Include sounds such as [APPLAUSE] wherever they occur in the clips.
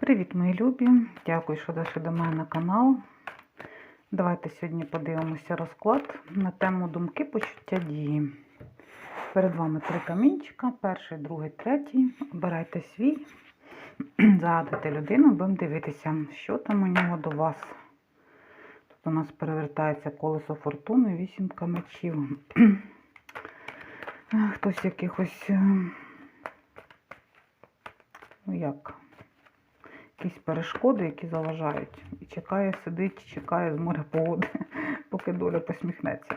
Привіт, мої любі! Дякую, що дійшли до мене на канал. Давайте сьогодні подивимося розклад на тему думки, почуття дії. Перед вами три камінчика: перший, другий, третій. Обирайте свій, [CLEARS THROAT] загадуйте людину, будемо дивитися, що там у нього до вас. Тут у нас перевертається колесо фортуни, вісімка мечів. [CLEARS THROAT] Хтось якихось, е, ну як, якісь перешкоди, які заважають. І чекає, сидить, чекає з моря погоди, [LAUGHS] поки доля посміхнеться.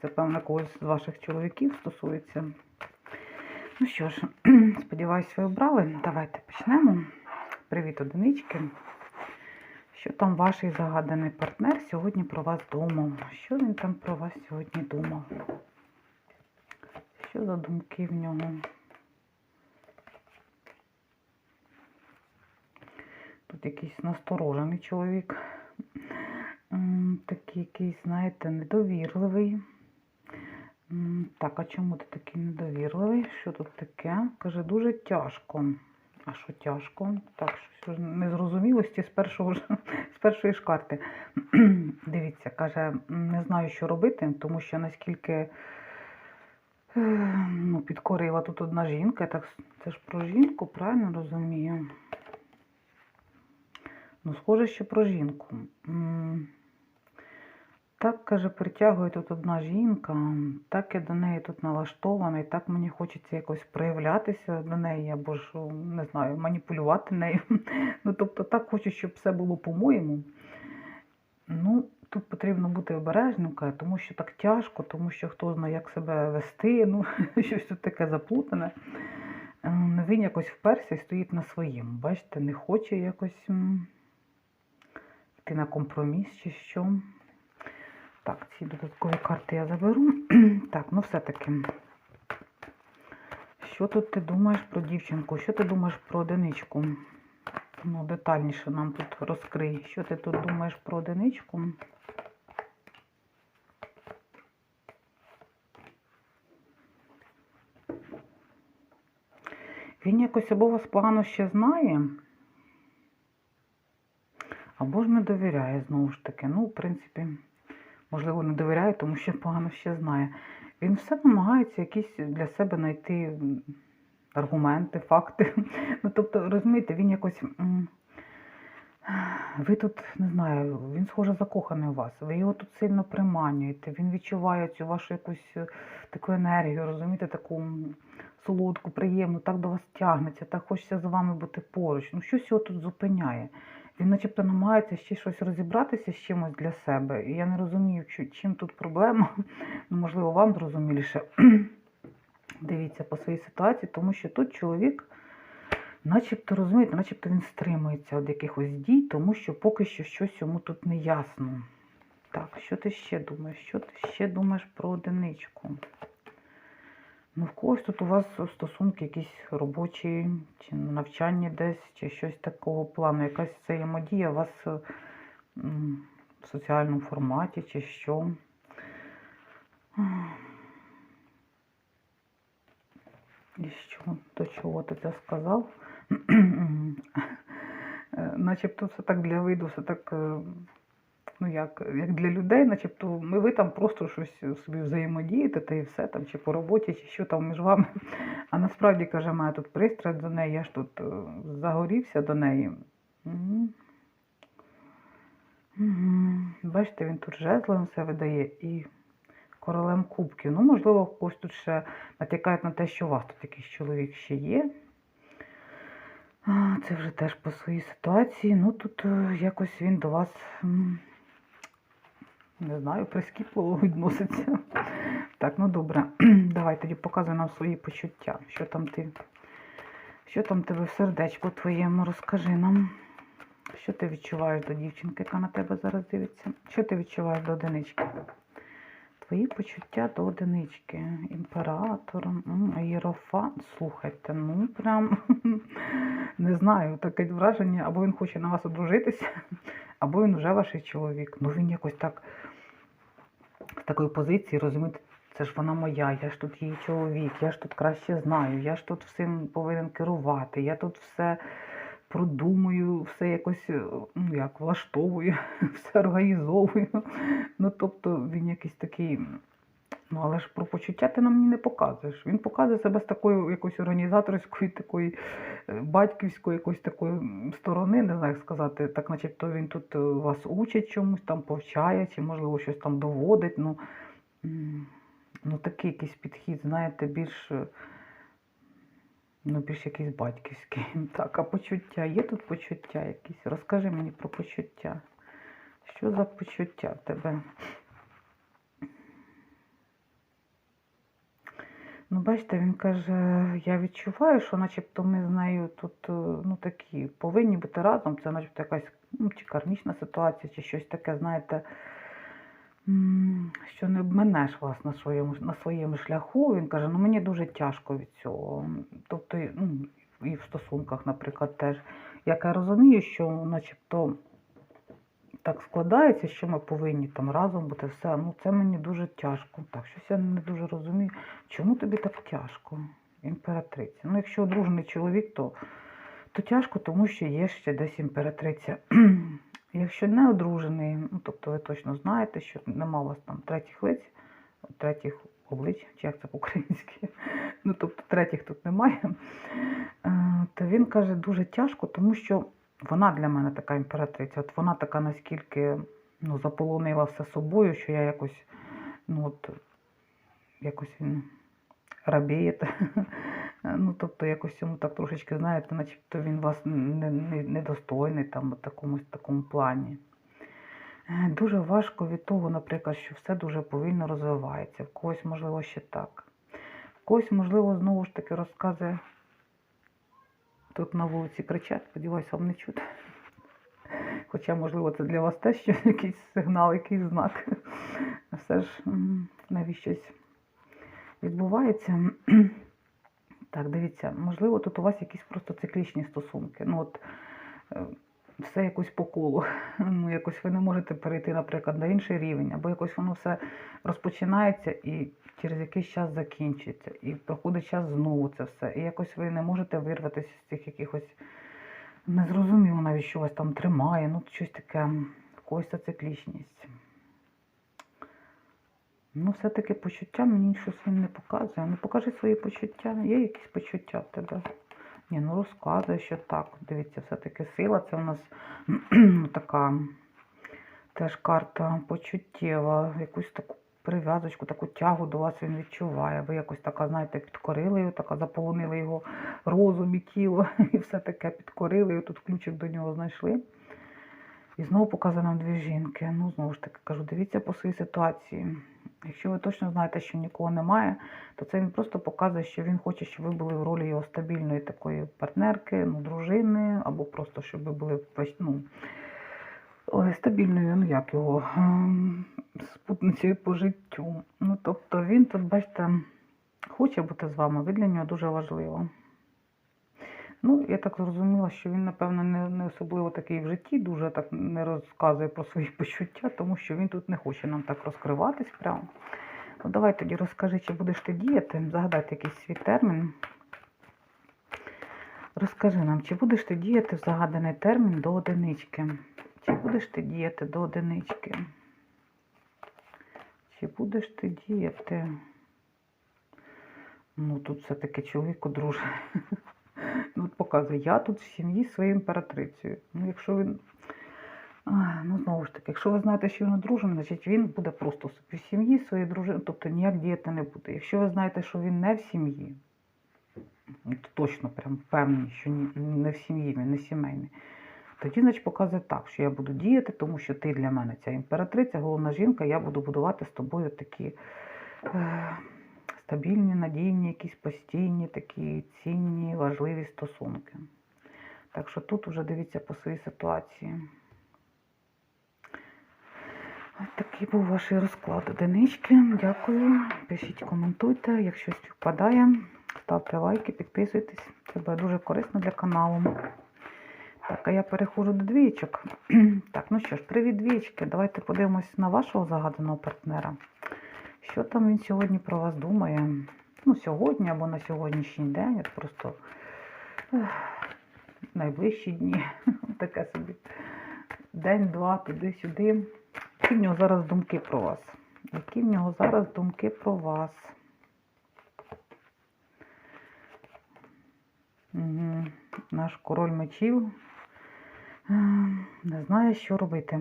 Це, певно, когось з ваших чоловіків стосується. Ну що ж, [CLEARS THROAT] сподіваюсь, ви обрали. Давайте почнемо. Привіт, одинички. Що там ваш загаданий партнер сьогодні про вас думав? Що він там про вас сьогодні думав? Що за думки в нього? Тут якийсь насторожений чоловік. Такий якийсь, знаєте, недовірливий. Так, а чому ти такий недовірливий? Що тут таке? Каже, дуже тяжко. А що тяжко? Так, щось не зрозумілості з першого з першої ж карти. [CLEARS THROAT] Дивіться, каже, не знаю, що робити, тому що наскільки е, ну, підкорила тут одна жінка, так це ж про жінку, правильно розумію? Ну, схоже, що про жінку. Так, каже, притягує тут одна жінка, так я до неї тут налаштований, так мені хочеться якось проявлятися до неї, або ж, не знаю, маніпулювати нею. [LAUGHS] Ну, тобто, так хочу, щоб все було по-моєму. Ну, тут потрібно бути обережним, тому що так тяжко, тому що хто знає, як себе вести, ну, [LAUGHS] щось тут таке заплутане. Він якось вперся і стоїть на своєму. Бачите, не хоче якось йти на компроміс чи що. Так, ці додаткові карти я заберу. [CLEARS THROAT] Так, ну все-таки. Що тут ти думаєш про дівчинку? Що ти думаєш про одиничку? Ну, детальніше нам тут розкрий. Що ти тут думаєш про одиничку? Він якось або вас погано ще знає, або ж не довіряє знову ж таки. Ну, в принципі, можливо, не довіряє, тому що погано ще знає. Він все намагається якісь для себе знайти аргументи, факти. [LAUGHS] Ну, тобто, розумієте, він якось. Ви тут, не знаю, він схоже закоханий у вас. Ви його тут сильно приманюєте, він відчуває цю вашу якусь е, таку енергію, розумієте, таку солодку, приємну, так до вас тягнеться, так хочеться з вами бути поруч. Ну, щось його тут зупиняє. Він начебто намагається ще щось розібратися з чимось для себе. І я не розумію, чим тут проблема. [LAUGHS] Ну, можливо, вам зрозуміліше. [CLEARS THROAT] Дивіться по своїй ситуації, тому що тут чоловік, начебто, розумієте, начебто він стримується від якихось дій, тому що поки що щось йому тут не ясно. Так, що ти ще думаєш? Що ти ще думаєш про одиничку? Ну, в когось тут у вас стосунки якісь робочі, чи навчання десь, чи щось такого плану, якась взаємодія у вас в соціальному форматі, чи що. І що, до чого ти це сказав? [CLEARS THROAT] Е, Начебто все так для виду, все так, е, ну як, як для людей, начебто ми ви там просто щось собі взаємодієте та і все там, чи по роботі, чи що там між вами. [LAUGHS] А насправді, каже, має тут пристрасть до неї, я ж тут е, загорівся до неї. Мгм. Бачите, він тут жезлом все видає і королем кубків. Ну, можливо, когось тут ще натякають на те, що у вас тут якийсь чоловік ще є. Це вже теж по своїй ситуації. Ну, тут е, якось він до вас, не знаю, прискіпливо відноситься. Так, ну добре. [CLEARS THROAT] Давай тоді показуй нам свої почуття. Що там ти, що там тебе в сердечку твоєму, розкажи нам. Що ти відчуваєш до дівчинки, яка на тебе зараз дивиться? Що ти відчуваєш до одинички? Твої почуття до одинички. Імператор, м, Єрофант. Слухайте, ну прям [LAUGHS] не знаю, таке враження, або він хоче на вас одружитися, або він вже ваш чоловік. Ну він якось так з такої позиції, розумієте, це ж вона моя, я ж тут її чоловік, я ж тут краще знаю, я ж тут всім повинен керувати, я тут все продумую, все якось е, ну, як влаштовую, [LAUGHS] все організовую. Ну, тобто він якийсь такий. Ну, але ж про почуття ти нам не показуєш. Він показує себе з такої якоїсь організаторської, [LAUGHS] такої е, батьківської, якоїсь такої сторони, не знаю, як сказати, так начебто він тут е, вас учить чомусь, там повчає, чи можливо щось там доводить. Ну, ну такий якийсь підхід, знаєте, більш. е, Ну, більш якийсь батьківський. [LAUGHS] Так, а почуття? Є тут почуття якісь? Розкажи мені про почуття. Що за почуття тебе? Ну, бачите, він каже, я відчуваю, що начебто ми з нею тут е, ну, такі повинні бути разом. Це начебто якась ну, чи кармічна ситуація, чи щось таке, знаєте, що не обменеш вас на своєму, на своєму шляху. Він каже, ну мені дуже тяжко від цього. Тобто, ну, і в стосунках, наприклад, теж. Як я розумію, що начебто так складається, що ми повинні там разом бути все. Ну це мені дуже тяжко. Так, щось я не дуже розумію. Чому тобі так тяжко, імператриця? Ну, якщо одружений чоловік, то, то тяжко, тому що є ще десь імператриця. [CLEARS THROAT] Якщо не одружений, ну тобто ви точно знаєте, що нема у вас там третіх лиць, третіх облич, чи як це по-українськи, [LAUGHS] ну тобто третіх тут немає, е, то він каже дуже тяжко, тому що вона для мене така імператриця. От вона така наскільки ну, заполонила все собою, що я якось, ну от, якось він рабіє. [LAUGHS] Ну, тобто якось йому так трошечки, знаєте, начебто він вас не, не, недостойний там в такому, такому плані. Дуже важко від того, наприклад, що все дуже повільно розвивається. В когось, можливо, ще так. В когось, можливо, знову ж таки розказує. Тут на вулиці кричать, сподіваюся, вам не чути. Хоча, можливо, це для вас теж [LAUGHS] якийсь сигнал, якийсь знак. Все ж навіть навіщось відбувається. Так, дивіться, можливо, тут у вас якісь просто циклічні стосунки. Ну, от е, все якось по колу. [LAUGHS] Ну, якось ви не можете перейти, наприклад, на інший рівень, або якось воно все розпочинається і через якийсь час закінчується. І проходить час знову це все. І якось ви не можете вирватися з цих якихось незрозуміло навіть, що вас там тримає, ну щось таке, в когось циклічність. Ну, все-таки почуття мені щось він не показує. Ну, покажи свої почуття. Є якісь почуття в тебе? Ні, ну розказує, що так. Дивіться, все-таки сила це у нас [CLEARS THROAT] така теж карта почуттєва, якусь таку прив'язочку, таку тягу до вас він відчуває. Ви якось така, знаєте, підкорили його, така заполонили його розум і тіло, [LAUGHS] і все таке підкорили, і тут ключик до нього знайшли. І знову показує нам дві жінки. Ну, знову ж таки кажу, дивіться по своїй ситуації. Якщо ви точно знаєте, що нікого немає, то це він просто показує, що він хоче, щоб ви були в ролі його стабільної такої партнерки, ну, дружини, або просто щоб ви були ну, стабільною, ну як його, ем, спутницею по життю. Ну, тобто він тут, бачите, хоче бути з вами, ви для нього дуже важливо. Ну, я так зрозуміла, що він, напевно, не, не особливо такий в житті, дуже так не розказує про свої [LAUGHS] почуття, тому що він тут не хоче нам так розкриватись прямо. Ну, давай тоді розкажи, чи будеш ти діяти, загадайте якийсь свій термін. Розкажи нам, чи будеш ти діяти в загаданий термін до одинички? Чи будеш ти діяти до одинички? Чи будеш ти діяти? Ну, тут все-таки чоловік одружений. [LAUGHS] Ну, от показує, я тут в сім'ї своєю імператрицею. Ну, якщо він. Ну, знову ж таки, якщо ви знаєте, що він одружений, значить він буде просто в сім'ї зі своєю дружиною, тобто ніяк діяти не буде. Якщо ви знаєте, що він не в сім'ї, ну, то точно прям впевнені, що не в сім'ї, він не сімейний, тоді, значить, показує так, що я буду діяти, тому що ти для мене ця імператриця, головна жінка, я буду будувати з тобою такі е, стабільні, надійні, якісь постійні, такі цінні, важливі стосунки. Так що тут вже дивіться по своїй ситуації. Ось такий був ваш розклад одинички. Дякую. Пишіть, коментуйте. Якщо співпадає, ставте лайки, підписуйтесь. Це буде дуже корисно для каналу. Так, а я переходжу до двічок. [CLEARS THROAT] Так, ну що ж, привіт, двічки. Давайте подивимось на вашого загаданого партнера. Що там він сьогодні про вас думає? Ну, сьогодні або на сьогоднішній день. От просто ех, найближчі дні. [LAUGHS] Таке собі. День-два, туди-сюди. Які в нього зараз думки про вас? Які в нього зараз думки про вас? Угу. Наш король мечів не знає, що робити.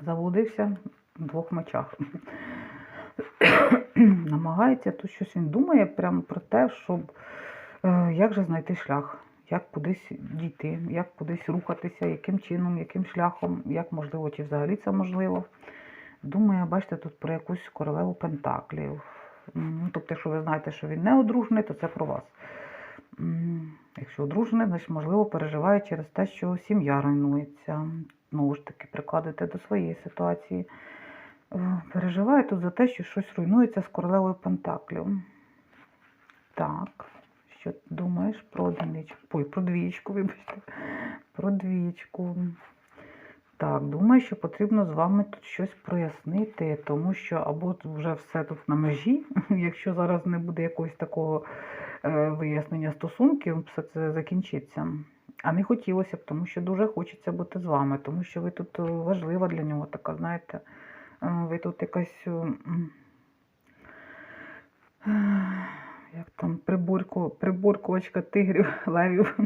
Заблудився в двох мечах. [COUGHS] Намагається тут щось він думає прямо про те, щоб е, як же знайти шлях, як кудись дійти, як кудись рухатися, яким чином, яким шляхом, як можливо, чи взагалі це можливо. Думає, бачите, тут про якусь королеву Пентаклів. Ну, тобто, якщо ви знаєте, що він не одружений, то це про вас. Якщо одружений, значить, можливо, переживає через те, що сім'я руйнується. Знову ж таки, прикладуйте до своєї ситуації. Е, Переживає тут за те, що щось руйнується з королевою Пентаклів. Так, що ти думаєш про одиничку? Ой, про двічку, вибачте. Про двічку. Так, думаю, що потрібно з вами тут щось прояснити, тому що або вже все тут на межі, [LAUGHS] якщо зараз не буде якогось такого е, вияснення стосунків, все це закінчиться. А не хотілося б, тому що дуже хочеться бути з вами, тому що ви тут е, важлива для нього така, знаєте, ви тут якась. е, м, е, Як там приборку, приборкувачка тигрів, [LAUGHS] левів.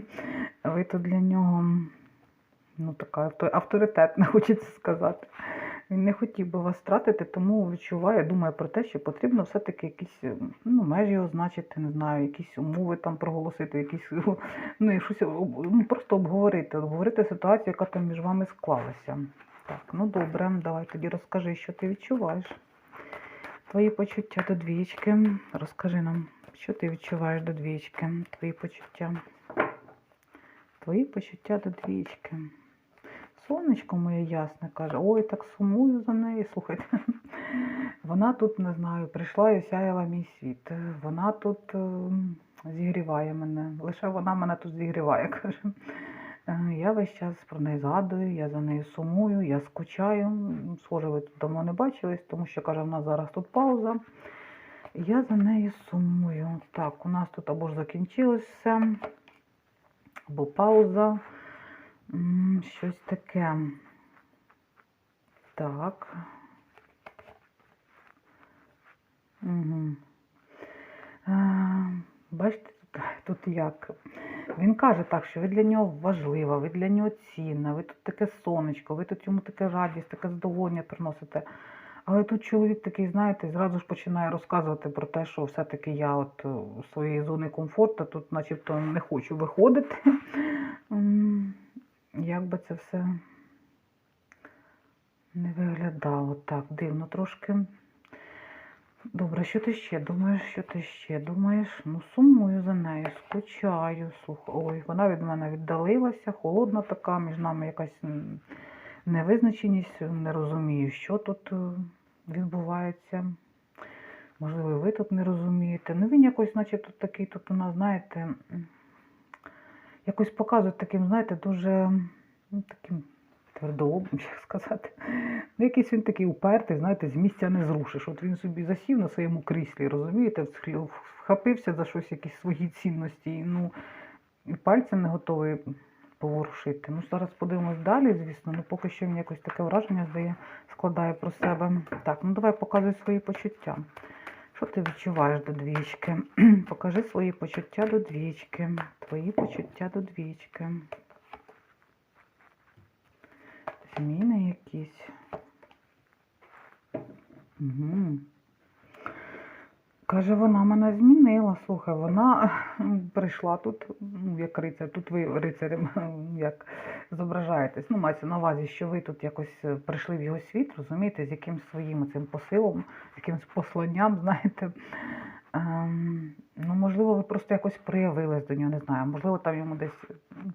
Ви тут для нього ну, така авторитетна, [LAUGHS] хочеться сказати. Він не хотів би вас втратити, тому відчуває, думає про те, що потрібно все-таки якісь е, ну, межі означити, не знаю, якісь умови там проголосити, якісь [LAUGHS] ну, щось ну, просто обговорити, обговорити ситуацію, яка там між вами склалася. Так, ну добре, давай тоді розкажи, що ти відчуваєш. Твої почуття до двічки. Розкажи нам, що ти відчуваєш до двічки, твої почуття. Твої почуття до двічки. Сонечко моє ясне каже, ой, так сумую за нею. [LAUGHS] Слухайте, вона тут, не знаю, прийшла і осяяла мій світ. Вона тут е, зігріває мене. Лише вона мене тут зігріває, [LAUGHS] каже. Е, Я весь час про неї згадую, я за нею сумую, я скучаю. Схоже, ви тут давно не бачились, тому що каже, в нас зараз тут пауза. Я за нею сумую. Так, у нас тут або ж закінчилось все, або пауза. Щось таке. Так. Угу. Бачите, тут, як? Він каже так, що ви для нього важлива, ви для нього цінна, ви тут таке сонечко, ви тут йому таке радість, таке задоволення приносите. Але тут чоловік такий, знаєте, зразу ж починає розказувати про те, що все-таки я от е, у своєї зони комфорту тут начебто не хочу виходити. [LAUGHS] Як би це все не виглядало так, дивно трошки. Добре, що ти ще думаєш? Що ти ще думаєш? Ну, сумую за нею, скучаю. Слухай, ой, вона від мене віддалилася, холодна така, між нами якась невизначеність, не розумію, що тут е, відбувається. Можливо, ви тут не розумієте. Ну, він якось, наче тут такий, тут у нас, знаєте, якось показує таким, знаєте, дуже таким твердообним, [LAUGHS] як сказати. Ну, якийсь він такий упертий, знаєте, з місця не зрушиш. От він собі засів на своєму кріслі, розумієте, вхопився за щось, якісь свої цінності, ну, і пальцем не готовий поворушити. Ну, зараз подивимось далі, звісно, ну поки що він якось таке враження здає, складає про себе. Так, ну давай показуй свої почуття. Що ти відчуваєш до двічки? [CLEARS THROAT] Покажи свої почуття до двічки. Твої почуття до двічки. Зміни якісь. Угу. Каже, вона мене змінила. Слухай, вона прийшла тут, ну, як рицар, тут ви рицарем як зображаєтесь. Ну, мається на увазі, що ви тут якось е, прийшли в його світ, розумієте, з якимсь своїм цим посилом, якимось посланням, [LAUGHS] знаєте. Ем, ну, можливо, ви просто якось проявились до нього, не знаю. Можливо, там йому десь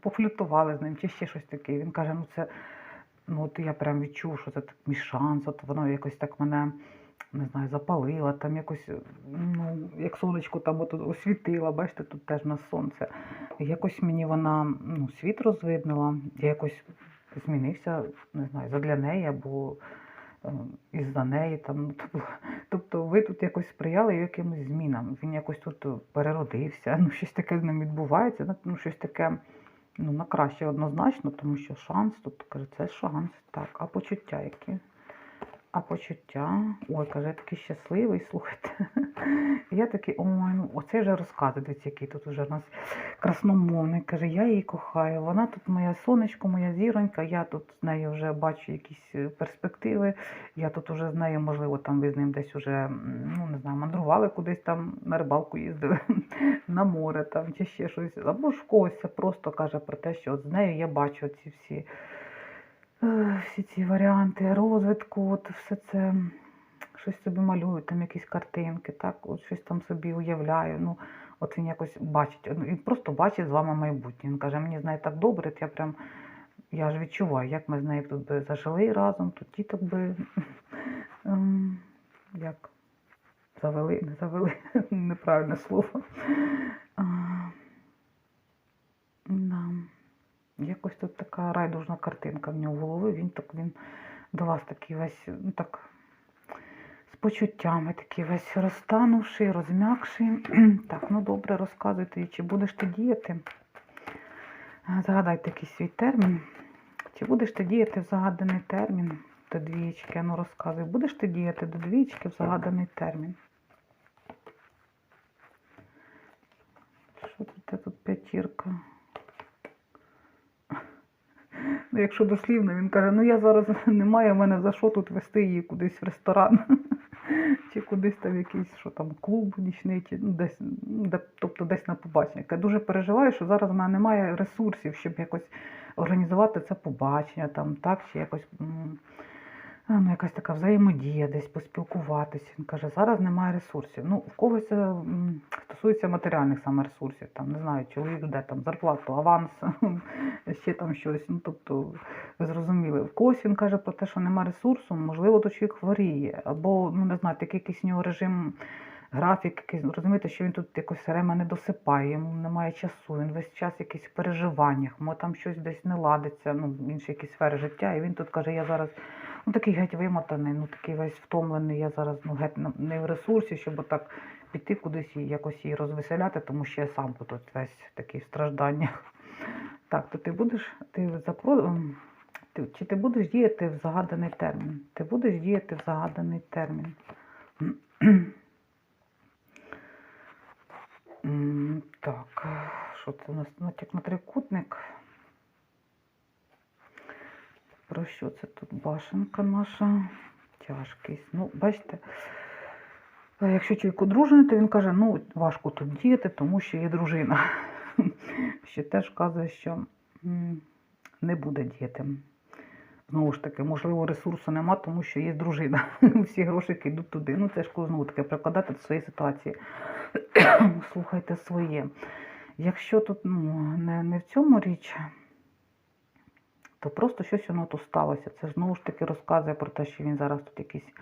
пофлютували з ним, чи ще щось таке. Він каже, ну це ну от я прям відчув, що це так мій шанс, от воно якось так мене не знаю, запалила, там якось, ну, як сонечко там от освітила, бачите, тут теж на сонце. Якось мені вона ну, світ розвиднила, я якось змінився, не знаю, задля неї або е, із-за неї. Там, ну, тобто, тобто ви тут якось сприяли якимось змінам. Він якось тут переродився, ну щось таке з ним відбувається, ну щось таке Ну, на краще однозначно, тому що шанс, тут каже, це шанс. Так, а почуття які? А почуття. Ой, каже, я такий щасливий, слухайте. [LAUGHS] Я такий, ой, ну оцей вже розказ, дивіться, який тут вже у нас красномовний. Каже, я її кохаю. Вона тут моя сонечко, моя зіронька, я тут з нею вже бачу якісь е, перспективи. Я тут уже з нею, можливо, там ви з ним десь уже, ну не знаю, мандрували кудись там на рибалку їздили, [LAUGHS] на море там чи ще щось. Або ж когось просто каже про те, що от з нею я бачу ці всі, всі ці варіанти розвитку, от все це. Щось собі малюю, там якісь картинки, так, от щось там собі уявляю. Ну, от він якось бачить, ну, він просто бачить з вами майбутнє. Він каже, мені з нею так добре, я прям я ж відчуваю, як ми з нею тут би зажили разом, тут діток би [LAUGHS] ем, як завели, не завели, [LAUGHS] неправильне слово. А, да. Якось тут така райдужна картинка в нього в голові. Він так він до вас такий весь, ну так, з почуттями, такий весь розтанувший, розм'якший. [CLEARS THROAT] так, ну добре, розказуйте, чи будеш ти діяти? Загадайте якийсь свій термін. Чи будеш ти діяти в загаданий термін до двічки? Ну розказуй, будеш ти діяти до двічки в загаданий термін? Що тут тут п'ятірка? Ну, якщо дослівно, він каже, ну я зараз [LAUGHS] немає в мене за що тут вести її кудись в ресторан. [LAUGHS] Чи кудись там якийсь, що там, клуб нічний, чи ну, десь, ну, де, тобто десь на побачення. Я дуже переживаю, що зараз в мене немає ресурсів, щоб якось організувати це побачення, там, так, чи якось ну, якась така взаємодія, десь поспілкуватися. Він каже, зараз немає ресурсів. Ну, в когось це стосується матеріальних саме ресурсів, там, не знаю, чоловік де там зарплату, аванс, [LAUGHS] ще там щось. Ну, тобто, ви зрозуміли. В когось він каже про те, що немає ресурсу, можливо, то чоловік хворіє, або, ну не знаю, такий якийсь у нього режим. Графік якийсь, ну, розумієте, що він тут якось время не досипає, йому немає часу, він весь час в переживаннях, може там щось десь не ладиться, ну, в інші якісь сфери життя. І він тут каже, я зараз ну, такий геть вимотаний, ну такий весь втомлений, я зараз ну, геть не в ресурсі, щоб отак піти кудись і якось її розвеселяти, тому що я сам тут весь такий в стражданнях. [LAUGHS] Так, то ти будеш, ти запро... ем, ти, чи ти будеш діяти в загаданий термін? Ти будеш діяти в загаданий термін. [CLEARS THROAT] Так, що це у нас натяк на трикутник? Про що це тут башенка наша? Тяжкість. Ну, бачите, якщо чоловік одружений, то він каже, ну, важко тут діяти, тому що є дружина. [LAUGHS] Ще теж вказує, що не буде діяти. Знову ж таки, можливо, ресурсу нема, тому що є дружина. [LAUGHS] Всі грошики йдуть туди. Ну, це ж знову таки прикладати до своєї ситуації. [COUGHS] Слухайте своє. Якщо тут ну, не, не в цьому річ, то просто щось воно тут сталося. Це знову ж таки розказує про те, що він зараз тут якийсь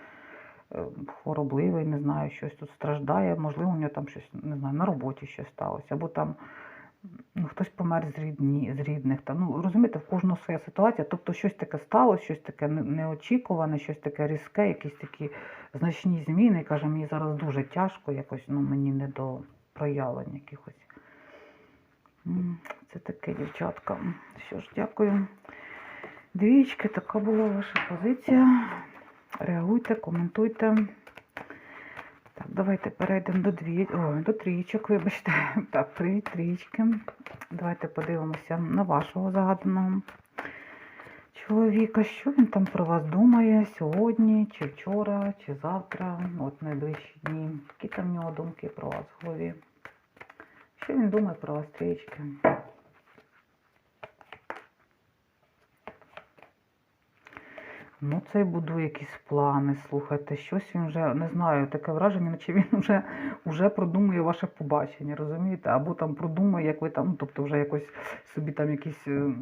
е, хворобливий, не знаю, щось тут страждає. Можливо, у нього там щось, не знаю, на роботі щось сталося, або там ну, хтось помер з, рідні, з рідних. Там, ну, розумієте, в кожного своя ситуація. Тобто щось таке сталося, щось таке неочікуване, щось таке різке, якісь такі значні зміни. Каже, мені зараз дуже тяжко, якось ну, мені не до проявлень якихось. Це таке, дівчатка. Що ж, дякую. Двічки, така була ваша позиція. Реагуйте, коментуйте. Так, давайте перейдемо до дві... Ой, до трієчок, вибачте. [LAUGHS] Так, привіт, трієчки. Давайте подивимося на вашого загаданого чоловіка. Що він там про вас думає сьогодні, чи вчора, чи завтра, от найближчі дні. Які там в нього думки про вас в голові? Що він думає про вас, трієчки? Ну, це й будує якісь плани, слухайте, щось він вже, не знаю, таке враження, наче він [LAUGHS] вже, вже продумує ваше побачення, розумієте? Або там продумує, як ви там, ну, тобто вже якось собі там якісь е,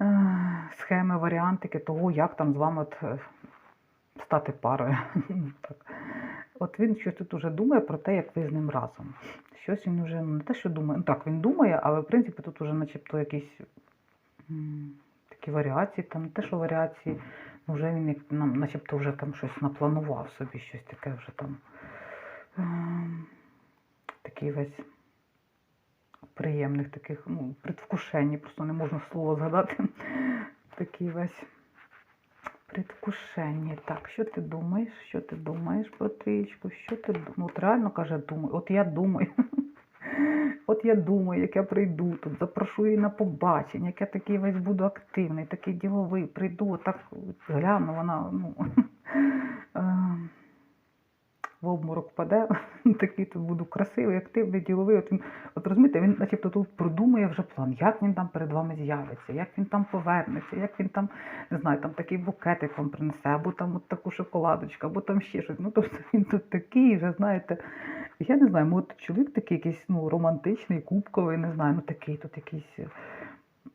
е, схеми, варіантики того, як там з вами от, е, стати парою. [LAUGHS] так. От він щось тут уже думає про те, як ви з ним разом. Щось він вже ну, не те, що думає, ну так, він думає, але в принципі тут уже начебто якісь. Такі варіації, там не те, що варіації, ну, вже він нам, начебто вже там щось напланував собі, щось таке вже там. ем, Такий весь приємних таких, ну, предвкушенні, просто не можна слово згадати. Такий весь предвкушення. Так, що ти думаєш? Що ти думаєш про? Що ти думаєш? Ну, от реально каже, думаю. От я думаю. От я думаю, як я прийду тут, запрошу її на побачення, як я такий весь буду активний, такий діловий, прийду, так гляну, вона ну, [LAUGHS] е, в обморок впаде, [LAUGHS] такий тут буду красивий, активний, діловий. От він, от розумієте, він начебто тут продумує вже план, як він там перед вами з'явиться, як він там повернеться, як він там, не знаю, там такий букетик вам принесе, або там от таку шоколадочку, або там ще щось. Ну, тобто він тут такий, вже знаєте. Я не знаю, от чоловік такий якийсь ну, романтичний, кубковий, не знаю, ну такий тут якийсь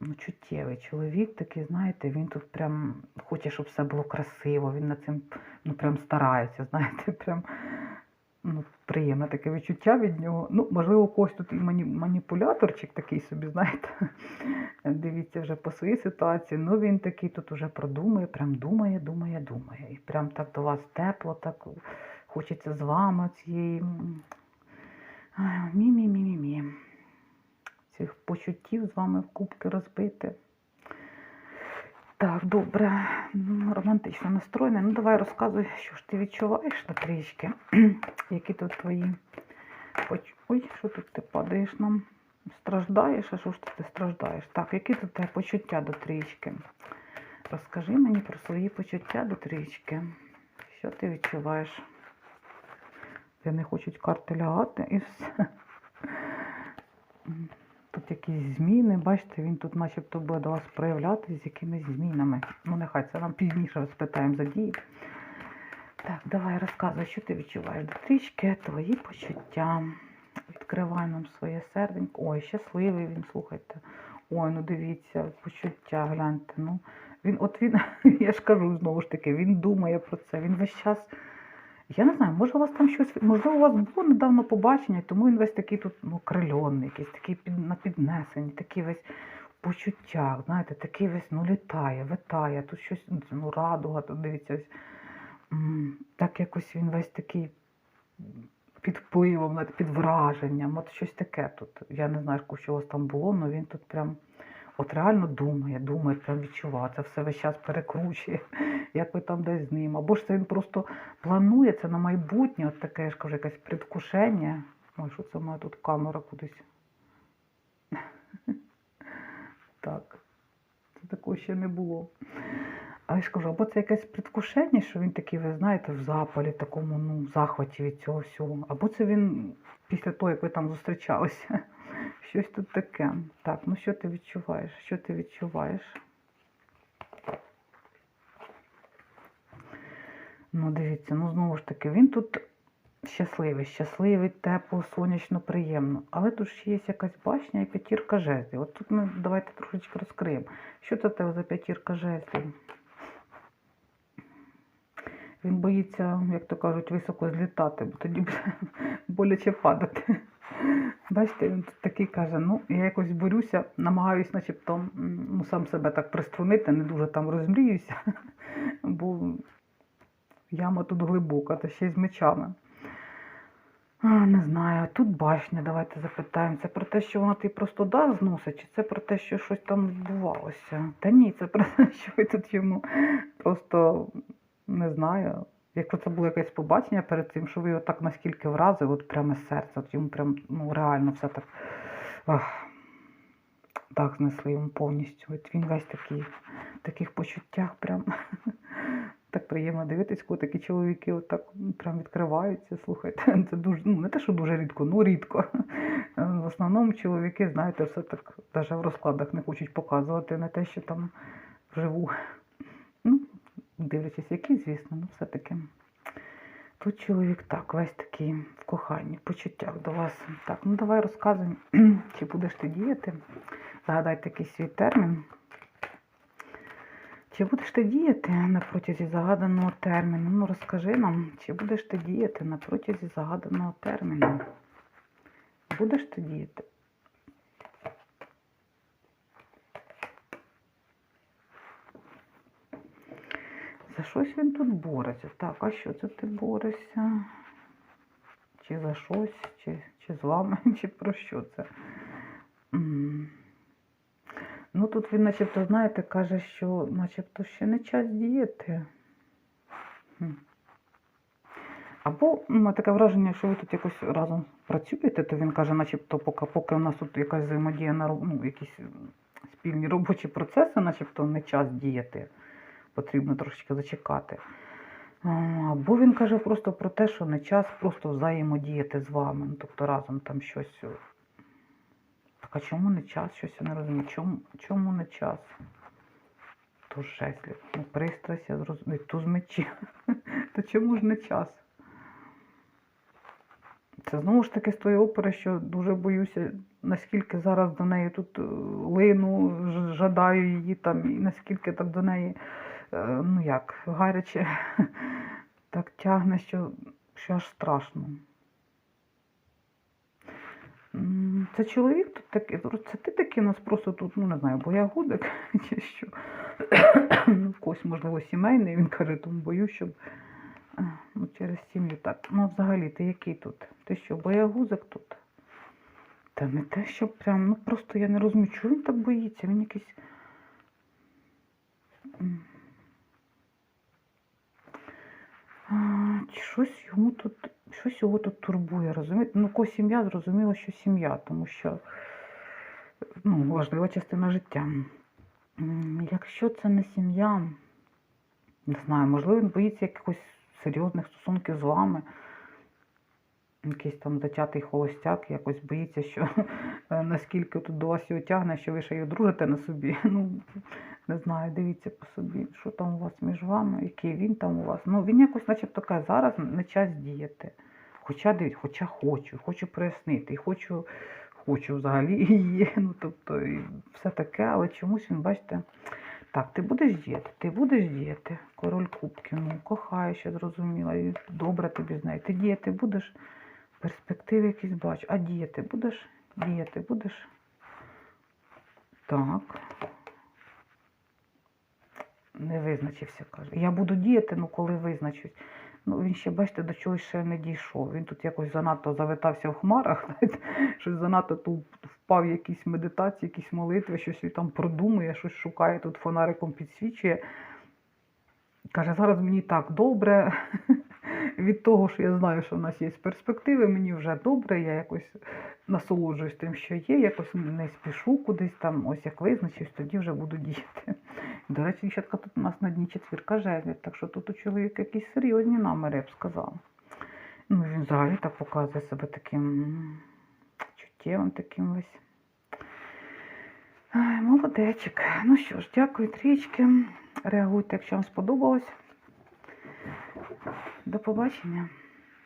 ну, чуттєвий чоловік, такий, знаєте, він тут прям хоче, щоб все було красиво, він над цим ну, прям старається, [LAUGHS] знаєте, прям ну, приємне таке відчуття від нього. Ну, можливо, когось тут і мані, маніпуляторчик такий собі, знаєте. [LAUGHS] Дивіться вже по своїй ситуації. Ну він такий тут уже продумує, прям думає, думає, думає. І прям так до вас тепло, так хочеться з вами цієї мі-мі-мі-мі-мі. Цих почуттів з вами в кубки розбити. Так, добре, М, романтично настроєний. Ну, давай розказуй, що ж ти відчуваєш на трішки. [CLEARS THROAT] Які тут твої. Ой, що тут ти падаєш нам? Страждаєш, а що ж ти страждаєш? Так, які тут тебе почуття до трічки? Розкажи мені про свої почуття до трічки. Що ти відчуваєш? Де не хочуть карти лягати і все. Тут якісь зміни, бачите, він тут начебто буде до вас проявлятися з якимись змінами. Ну, нехай це нам пізніше спитаємо за дії. Так, давай розказуй, що ти відчуваєш до трічки, твої почуття. Відкривай нам своє серденько. Ой, щасливий він, слухайте. Ой, ну дивіться, почуття, гляньте. Ну, він, от він, [LAUGHS] я ж кажу знову ж таки, він думає про це, він весь час. Я не знаю, може у вас там щось, можливо, у вас було недавно побачення, тому він весь такий тут ну, крильонний, якийсь такий під, на піднесенні, такий весь в почуттях, знаєте, такий весь ну, літає, витає, тут щось, ну, радуга, тут дивіться, ось, так якось він весь такий під впливом, під враженням, от щось таке тут. Я не знаю, що у вас там було, але він тут прям от реально думає, думає, прям відчуває, це все весь час перекручує, [LAUGHS] як ви там десь з ним. Або ж це він просто планує це на майбутнє, от таке, я ж кажу, якесь предвкушення. Ой, що це мене тут камера кудись. [LAUGHS] Так, це такого ще не було. Але я ж кажу, або це якесь предвкушення, що він такий, ви знаєте, в запалі, такому, ну, захваті від цього всього. Або це він після того, як ви там зустрічалися. Щось тут таке. Так, ну що ти відчуваєш? Що ти відчуваєш? Ну, дивіться, ну знову ж таки, він тут щасливий, щасливий, тепло, сонячно, приємно. Але тут ще є якась башня і п'ятірка жезлів. От тут ми давайте трошечки розкриємо. Що це тебе за п'ятірка жезлів? Він боїться, як то кажуть, високо злітати, бо тоді [LAUGHS] боляче падати. Бачите, він тут такий каже, ну, я якось борюся, намагаюсь, начебто, ну, сам себе так приструнити, не дуже там розмріюся, [LAUGHS] бо яма тут глибока, та ще й з мечами. А, не знаю, тут башня, давайте запитаємо. Це про те, що вона ти просто да зносить, чи це про те, що щось там відбувалося? Та ні, це про те, [LAUGHS] що ви тут йому просто не знаю. Якщо це було якесь побачення перед тим, що ви його так наскільки вразили, от прямо з серця, от йому прям ну, реально все так, ах, так знесли йому повністю. От він весь такий, в таких почуттях прям [LAUGHS] так приємно дивитись, коли такі чоловіки от так прям відкриваються. Слухайте, [LAUGHS] це дуже, ну не те, що дуже рідко, ну рідко. В основному чоловіки, знаєте, все так навіть в розкладах не хочуть показувати, не те, що там вживу. Ну, дивлячись, які, звісно, ну все-таки. Тут чоловік так, весь такий в коханні, в почуттях до вас. Так, ну давай розказуй, [CLEARS THROAT] чи будеш ти діяти. Загадайте якийсь свій термін. Чи будеш ти діяти на протязі загаданого терміну? Ну розкажи нам, чи будеш ти діяти на протязі загаданого терміну? Будеш ти діяти? За щось він тут бореться. Так, а що це ти борешся? Чи за щось, чи, чи з вами, [LAUGHS] чи про що це? Ну тут він начебто, знаєте, каже, що начебто ще не час діяти. Або таке враження, що ви тут якось разом працюєте, то він каже, начебто, поки, поки у нас тут якась взаємодія на ну, якісь спільні робочі процеси, начебто не час діяти. Потрібно трошечки зачекати. Або він каже просто про те, що не час просто взаємодіяти з вами. Ну, тобто разом там щось. Так а чому не час? Щось я не розумію. Чому, чому не час? То жеслів. Ну, пристрасть, я зрозумію. Туз мечів. [LAUGHS] То чому ж не час? Це знову ж таки з тої опери, що дуже боюся, наскільки зараз до неї тут е, лину, жадаю її там, і наскільки так до неї, ну як, гаряче [LAUGHS] так тягне, що, що аж страшно. Це чоловік тут такий, це ти такий у нас просто тут, ну не знаю, боягудик [LAUGHS] чи що. Ну, когось, можливо, сімейний, він каже, тому боюсь, щоб е, ну, через сім'ю так. Ну, взагалі, ти який тут? Ти що, боягузик тут? Та не те, що прям, ну просто я не розумію, чого він так боїться, він якийсь. м. А, чи щось йому тут, щось його тут турбує, розумієте? Ну, ко сім'я, зрозуміло, що сім'я, тому що ну, важлива частина життя. Якщо це не сім'я, не знаю, можливо, він боїться якихось серйозних стосунків з вами. Якийсь там затятий холостяк, якось боїться, що [LAUGHS] наскільки тут до вас його тягне, що ви ще й одружите на собі. [LAUGHS] Ну, не знаю, дивіться по собі, що там у вас між вами, який він там у вас. Ну, він якось, начебто, каже, зараз не час діяти. Хоча дивіться, хоча хочу, хочу прояснити, і хочу, хочу взагалі і є. Ну, тобто, і все таке, але чомусь він, бачите, так, ти будеш діяти, ти будеш діяти. Король кубків, ну, кохаю, ще зрозуміла, і добре тобі з нею. Ти діяти будеш, перспективи якісь бачу. А діяти будеш? Діяти будеш? Так. Не визначився, каже. Я буду діяти, ну коли визначусь. Ну, він ще, бачите, до чогось ще не дійшов. Він тут якось занадто завитався в хмарах, [LAUGHS] щось занадто тут впав в якісь медитації, якісь молитви, щось він там продумує, щось шукає, тут фонариком підсвічує. Каже, зараз мені так добре. [LAUGHS] Від того, що я знаю, що в нас є перспективи, мені вже добре, я якось насолоджуюсь тим, що є, якось не спішу кудись там, ось як визначусь, тоді вже буду діяти. До речі, дівчатка, тут у нас на дні четвірка жезлів, так що тут у чоловіка якісь серйозні наміри, я б сказала. Ну, він взагалі так показує себе таким чуттєвим таким весь. Молодечик. Ну що ж, дякую трічки. Реагуйте, якщо вам сподобалось. До побачення.